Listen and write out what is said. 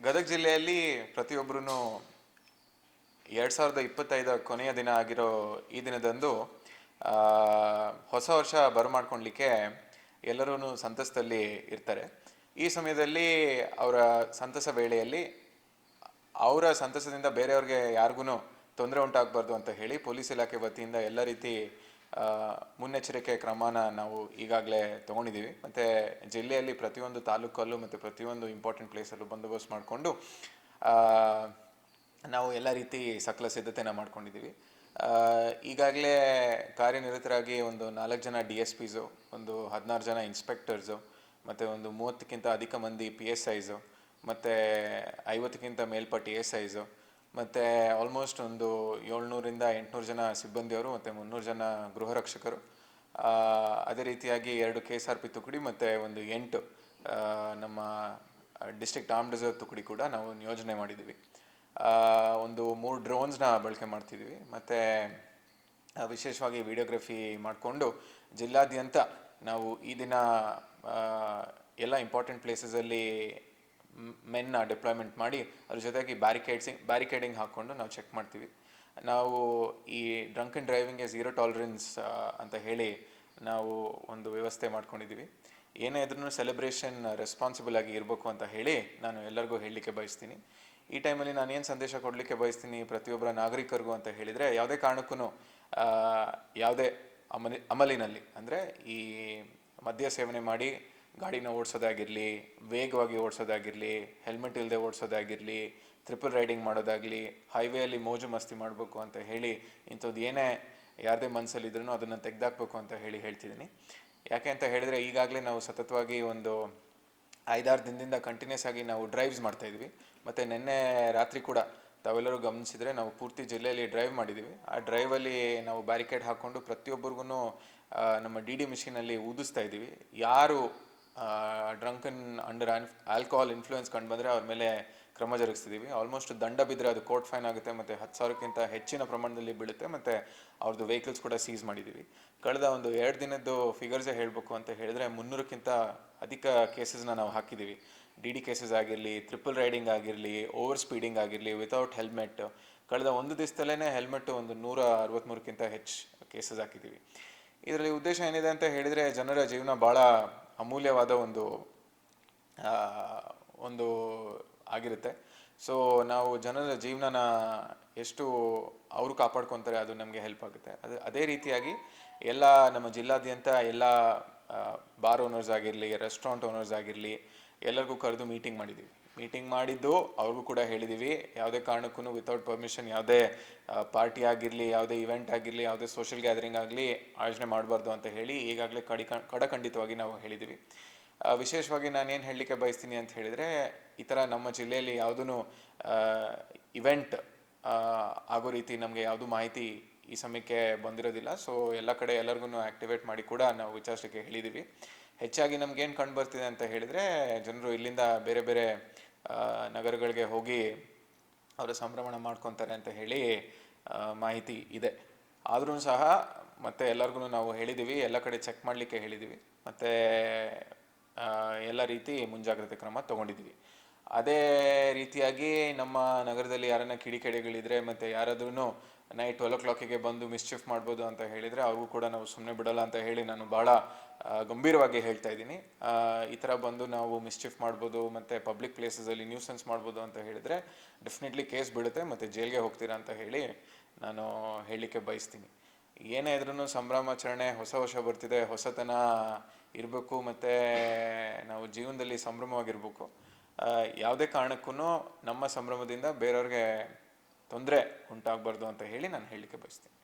ಗದಗ ಜಿಲ್ಲೆಯಲ್ಲಿ ಪ್ರತಿಯೊಬ್ಬರೂ ಎರಡು ಸಾವಿರದ ಇಪ್ಪತ್ತೈದರ ಕೊನೆಯ ದಿನ ಆಗಿರೋ ಈ ದಿನದಂದು ಹೊಸ ವರ್ಷ ಬರಮಾಡ್ಕೊಳ್ಲಿಕ್ಕೆ ಎಲ್ಲರೂ ಸಂತಸದಲ್ಲಿ ಇರ್ತಾರೆ. ಈ ಸಮಯದಲ್ಲಿ ಅವರ ಸಂತಸ ವೇಳೆಯಲ್ಲಿ ಅವರ ಸಂತಸದಿಂದ ಬೇರೆಯವ್ರಿಗೆ ಯಾರಿಗೂ ತೊಂದರೆ ಉಂಟಾಗಬಾರ್ದು ಅಂತ ಹೇಳಿ ಪೊಲೀಸ್ ಇಲಾಖೆ ವತಿಯಿಂದ ಎಲ್ಲ ರೀತಿ ಮುನ್ನೆಚ್ಚರಿಕೆ ಕ್ರಮನ ನಾವು ಈಗಾಗಲೇ ತೊಗೊಂಡಿದ್ದೀವಿ. ಮತ್ತು ಜಿಲ್ಲೆಯಲ್ಲಿ ಪ್ರತಿಯೊಂದು ತಾಲೂಕಲ್ಲೂ ಮತ್ತು ಪ್ರತಿಯೊಂದು ಇಂಪಾರ್ಟೆಂಟ್ ಪ್ಲೇಸಲ್ಲೂ ಬಂದೋಬಸ್ತ್ ಮಾಡಿಕೊಂಡು ನಾವು ಎಲ್ಲ ರೀತಿ ಸಕಲ ಸಿದ್ಧತೆನ ಮಾಡ್ಕೊಂಡಿದ್ದೀವಿ. ಈಗಾಗಲೇ ಕಾರ್ಯನಿರತರಾಗಿ ಒಂದು ನಾಲ್ಕು ಜನ ಡಿ ಎಸ್ ಪಿಸು ಒಂದು ಹದಿನಾರು ಜನ ಇನ್ಸ್ಪೆಕ್ಟರ್ಸು ಮತ್ತು ಒಂದು ಮೂವತ್ತಕ್ಕಿಂತ ಅಧಿಕ ಮಂದಿ ಪಿ ಎಸ್ ಐಸು ಮತ್ತು ಐವತ್ತಕ್ಕಿಂತ ಮೇಲ್ಪಟ್ಟ ಎಸ್ ಐಸು ಮತ್ತು ಆಲ್ಮೋಸ್ಟ್ ಒಂದು ಏಳ್ನೂರಿಂದ ಎಂಟುನೂರು ಜನ ಸಿಬ್ಬಂದಿಯವರು ಮತ್ತು ಮುನ್ನೂರು ಜನ ಗೃಹ ರಕ್ಷಕರು ಆ, ಅದೇ ರೀತಿಯಾಗಿ ಎರಡು ಕೆ ಎಸ್ ಆರ್ ಪಿ ತುಕಡಿ ಮತ್ತು ಒಂದು ಎಂಟು ನಮ್ಮ ಡಿಸ್ಟ್ರಿಕ್ಟ್ ಆರ್ಮ್ ರಿಸರ್ವ್ ತುಕಡಿ ಕೂಡ ನಾವು ನಿಯೋಜನೆ ಮಾಡಿದ್ದೀವಿ. ಒಂದು ಮೂರು ಡ್ರೋನ್ಸ್ನ ಬಳಕೆ ಮಾಡ್ತಿದ್ದೀವಿ. ಮತ್ತು ವಿಶೇಷವಾಗಿ ವಿಡಿಯೋಗ್ರಫಿ ಮಾಡಿಕೊಂಡು ಜಿಲ್ಲಾದ್ಯಂತ ನಾವು ಈ ದಿನ ಎಲ್ಲ ಇಂಪಾರ್ಟೆಂಟ್ ಪ್ಲೇಸಸಲ್ಲಿ ಮೆನ್ನ ಡಿಪ್ಲಾಯ್ಮೆಂಟ್ ಮಾಡಿ ಅದ್ರ ಜೊತೆಗೆ ಬ್ಯಾರಿಕೇಡ್ಸಿಂಗ್ ಬ್ಯಾರಿಕೇಡಿಂಗ್ ಹಾಕ್ಕೊಂಡು ನಾವು ಚೆಕ್ ಮಾಡ್ತೀವಿ. ನಾವು ಈ ಡ್ರಂಕ್ ಆ್ಯಂಡ್ ಡ್ರೈವಿಂಗ್ಗೆ ಝೀರೋ ಟಾಲರೆನ್ಸ್ ಅಂತ ಹೇಳಿ ನಾವು ಒಂದು ವ್ಯವಸ್ಥೆ ಮಾಡ್ಕೊಂಡಿದ್ದೀವಿ. ಏನೇ ಇದ್ರೂ ಸೆಲೆಬ್ರೇಷನ್ ರೆಸ್ಪಾನ್ಸಿಬಲ್ ಆಗಿ ಇರಬೇಕು ಅಂತ ಹೇಳಿ ನಾನು ಎಲ್ಲರಿಗೂ ಹೇಳಲಿಕ್ಕೆ ಬಯಸ್ತೀನಿ. ಈ ಟೈಮಲ್ಲಿ ನಾನು ಏನು ಸಂದೇಶ ಕೊಡಲಿಕ್ಕೆ ಬಯಸ್ತೀನಿ ಪ್ರತಿಯೊಬ್ಬರ ನಾಗರಿಕರಿಗೂ ಅಂತ ಹೇಳಿದರೆ ಯಾವುದೇ ಕಾರಣಕ್ಕೂ ಯಾವುದೇ ಅಮಲಿ, ಅಮಲಿನಲ್ಲಿ. ಅಂದರೆ ಈ ಮದ್ಯ ಸೇವನೆ ಮಾಡಿ ಗಾಡಿನ ಓಡಿಸೋದಾಗಿರಲಿ, ವೇಗವಾಗಿ ಓಡಿಸೋದಾಗಿರಲಿ ಹೆಲ್ಮೆಟ್ ಇಲ್ಲದೆ ಓಡಿಸೋದಾಗಿರಲಿ ಟ್ರಿಪಲ್ ರೈಡಿಂಗ್ ಮಾಡೋದಾಗಲಿ ಹೈವೇಯಲ್ಲಿ ಮೋಜು ಮಸ್ತಿ ಮಾಡಬೇಕು ಅಂತ ಹೇಳಿ ಇಂಥದ್ದು ಏನೇ ಯಾರದೇ ಮನಸ್ಸಲ್ಲಿದ್ರೂ ಅದನ್ನು ತೆಗೆದಾಕ್ಬೇಕು ಅಂತ ಹೇಳಿ ಹೇಳ್ತಿದ್ದೀನಿ. ಯಾಕೆ ಅಂತ ಹೇಳಿದರೆ ಈಗಾಗಲೇ ನಾವು ಸತತವಾಗಿ ಒಂದು ಐದಾರು ದಿನದಿಂದ ಕಂಟಿನ್ಯೂಸ್ ಆಗಿ ನಾವು ಡ್ರೈವ್ಸ್ ಮಾಡ್ತಾಯಿದ್ವಿ ಮತ್ತು ನಿನ್ನೆ ರಾತ್ರಿ ಕೂಡ ತಾವೆಲ್ಲರೂ ಗಮನಿಸಿದರೆ ನಾವು ಪೂರ್ತಿ ಜಿಲ್ಲೆಯಲ್ಲಿ ಡ್ರೈವ್ ಮಾಡಿದ್ದೀವಿ ಆ ಡ್ರೈವಲ್ಲಿ ನಾವು ಬ್ಯಾರಿಕೇಡ್ ಹಾಕ್ಕೊಂಡು ಪ್ರತಿಯೊಬ್ಬರಿಗೂ ನಮ್ಮ ಡಿ ಡಿ ಮಿಷಿನಲ್ಲಿ ಊದಿಸ್ತಾ ಇದ್ದೀವಿ. ಯಾರು ಡ್ರಂಕನ್ ಅಂಡರ್ ಆಲ್ಕೋಹಾಲ್ ಇನ್ಫ್ಲೂಯೆನ್ಸ್ ಕಂಡು ಬಂದರೆ ಅವ್ರ ಮೇಲೆ ಕ್ರಮ ಜರುಗಿಸ್ತಿದ್ದೀವಿ ಆಲ್ಮೋಸ್ಟ್ ದಂಡ ಬಿದ್ದರೆ ಅದು ಕೋರ್ಟ್ ಫೈನ್ ಆಗುತ್ತೆ, ಮತ್ತು ಹತ್ತು ಸಾವಿರಕ್ಕಿಂತ ಹೆಚ್ಚಿನ ಪ್ರಮಾಣದಲ್ಲಿ ಬೀಳುತ್ತೆ, ಮತ್ತು ಅವ್ರದ್ದು ವೆಹಿಕಲ್ಸ್ ಕೂಡ ಸೀಸ್ ಮಾಡಿದ್ದೀವಿ ಕಳೆದ ಒಂದು ಎರಡು ದಿನದ್ದು ಫಿಗರ್ಸೇ ಹೇಳಬೇಕು ಅಂತ ಹೇಳಿದ್ರೆ ಮುನ್ನೂರಕ್ಕಿಂತ ಅಧಿಕ ಕೇಸಸ್ನ ನಾವು ಹಾಕಿದ್ದೀವಿ ಡಿ ಡಿ ಕೇಸಸ್ ಆಗಿರಲಿ ಟ್ರಿಪಲ್ ರೈಡಿಂಗ್ ಆಗಿರಲಿ ಓವರ್ ಸ್ಪೀಡಿಂಗ್ ಆಗಿರಲಿ ವಿತೌಟ್ ಹೆಲ್ಮೆಟ್ ಕಳೆದ ಒಂದು ದಿವಸದಲ್ಲೇ ಹೆಲ್ಮೆಟ್ ಒಂದು ನೂರ ಅರವತ್ತ್ಮೂರಕ್ಕಿಂತ ಹೆಚ್ಚು ಕೇಸಸ್ ಹಾಕಿದ್ದೀವಿ ಇದರಲ್ಲಿ ಉದ್ದೇಶ ಏನಿದೆ ಅಂತ ಹೇಳಿದರೆ ಜನರ ಜೀವನ ಭಾಳ ಅಮೂಲ್ಯವಾದ ಒಂದು ಒಂದು ಆಗಿರುತ್ತೆ. ಸೊ ನಾವು ಜನರ ಜೀವನನ ಎಷ್ಟು ಅವರು ಕಾಪಾಡ್ಕೊತಾರೆ ಅದು ನಮಗೆ ಹೆಲ್ಪ್ ಆಗುತ್ತೆ. ಅದು, ಅದೇ ರೀತಿಯಾಗಿ ಎಲ್ಲ ನಮ್ಮ ಜಿಲ್ಲಾದ್ಯಂತ ಎಲ್ಲ ಬಾರ್ ಓನರ್ಸ್ ಆಗಿರಲಿ ರೆಸ್ಟೋರೆಂಟ್ ಓನರ್ಸ್ ಆಗಿರಲಿ ಎಲ್ಲರಿಗೂ ಕರೆದು ಮೀಟಿಂಗ್ ಮಾಡಿದ್ದೀವಿ ಮೀಟಿಂಗ್ ಮಾಡಿದ್ದು ಅವ್ರಿಗೂ ಕೂಡ ಹೇಳಿದ್ದೀವಿ ಯಾವುದೇ ಕಾರಣಕ್ಕೂ ವಿತೌಟ್ ಪರ್ಮಿಷನ್ ಯಾವುದೇ ಪಾರ್ಟಿ ಆಗಿರಲಿ, ಯಾವುದೇ ಇವೆಂಟ್ ಆಗಿರಲಿ, ಯಾವುದೇ ಸೋಷಿಯಲ್ ಗ್ಯಾದರಿಂಗ್ ಆಗಲಿ ಆಯೋಜನೆ ಮಾಡಬಾರ್ದು ಅಂತ ಹೇಳಿ ಈಗಾಗಲೇ ಕಡಿ, ಕಡಖಂಡಿತವಾಗಿ ನಾವು ಹೇಳಿದ್ದೀವಿ ವಿಶೇಷವಾಗಿ ನಾನು ಏನು ಹೇಳಲಿಕ್ಕೆ ಬಯಸ್ತೀನಿ ಅಂತ ಹೇಳಿದರೆ, ಈ ಥರ ನಮ್ಮ ಜಿಲ್ಲೆಯಲ್ಲಿ ಯಾವುದೂ ಇವೆಂಟ್ ಆಗೋ ರೀತಿ ನಮಗೆ ಯಾವುದೂ ಮಾಹಿತಿ ಈ ಸಮಯಕ್ಕೆ ಬಂದಿರೋದಿಲ್ಲ. ಸೊ ಎಲ್ಲ ಕಡೆ ಎಲ್ಲರಿಗೂ ಆ್ಯಕ್ಟಿವೇಟ್ ಮಾಡಿ ಕೂಡ ನಾವು ವಿಚಾರಿಸಲಿಕ್ಕೆ ಹೇಳಿದ್ದೀವಿ ಹೆಚ್ಚಾಗಿ ನಮ್ಗೇನು ಕಂಡು ಬರ್ತಿದೆ ಅಂತ ಹೇಳಿದರೆ, ಜನರು ಇಲ್ಲಿಂದ ಬೇರೆ ಬೇರೆ ನಗರಗಳಿಗೆ ಹೋಗಿ ಅವರು ಸಂಭ್ರಮಣ ಮಾಡ್ಕೊತಾರೆ ಅಂತ ಹೇಳಿ ಮಾಹಿತಿ ಇದೆ. ಆದರೂ ಸಹ ಮತ್ತೆ ಎಲ್ಲರಿಗೂ ನಾವು ಹೇಳಿದ್ದೀವಿ ಎಲ್ಲ ಕಡೆ ಚೆಕ್ ಮಾಡಲಿಕ್ಕೆ ಹೇಳಿದ್ದೀವಿ ಮತ್ತು ಎಲ್ಲ ರೀತಿ ಮುಂಜಾಗ್ರತೆ ಕ್ರಮ ತಗೊಂಡಿದ್ದೀವಿ ಅದೇ ರೀತಿಯಾಗಿ ನಮ್ಮ ನಗರದಲ್ಲಿ ಯಾರನ್ನ ಕಿಡಿಕೆಡೆಗಳಿದ್ರೆ ಮತ್ತೆ ಯಾರಾದ್ರೂ ನೈಟ್ ಟ್ವೆಲ್ ಓ ಕ್ಲಾಕಿಗೆ ಬಂದು ಮಿಸ್ಚಿಫ್ ಮಾಡ್ಬೋದು ಅಂತ ಹೇಳಿದರೆ ಅವ್ರಿಗೂ ಕೂಡ ನಾವು ಸುಮ್ಮನೆ ಬಿಡಲ್ಲ ಅಂತ ಹೇಳಿ ನಾನು ಭಾಳ ಗಂಭೀರವಾಗಿ ಹೇಳ್ತಾ ಇದ್ದೀನಿ. ಈ ಥರ ಬಂದು ನಾವು ಮಿಸ್ಚಿಫ್ ಮಾಡ್ಬೋದು ಮತ್ತು ಪಬ್ಲಿಕ್ ಪ್ಲೇಸಸಲ್ಲಿ ನ್ಯೂಸೆನ್ಸ್ ಮಾಡ್ಬೋದು ಅಂತ ಹೇಳಿದರೆ ಡೆಫಿನೆಟ್ಲಿ ಕೇಸ್ ಬೀಳುತ್ತೆ, ಮತ್ತು ಜೈಲ್ಗೆ ಹೋಗ್ತೀರಾ ಅಂತ ಹೇಳಿ ನಾನು ಹೇಳಲಿಕ್ಕೆ ಬಯಸ್ತೀನಿ. ಏನೇ ಇದ್ರೂ ಸಂಭ್ರಮಾಚರಣೆ ಹೊಸ ವರ್ಷ ಬರ್ತಿದೆ, ಹೊಸತನ ಇರಬೇಕು, ಮತ್ತು ನಾವು ಜೀವನದಲ್ಲಿ ಸಂಭ್ರಮವಾಗಿರ್ಬೇಕು. ಯಾವುದೇ ಕಾರಣಕ್ಕೂ ನಮ್ಮ ಸಂಭ್ರಮದಿಂದ ಬೇರೆಯವ್ರಿಗೆ ತೊಂದರೆ ಉಂಟಾಗಬಾರ್ದು ಅಂತ ಹೇಳಿ ನಾನು ಹೇಳಲಿಕ್ಕೆ ಬಯಸ್ತೀನಿ.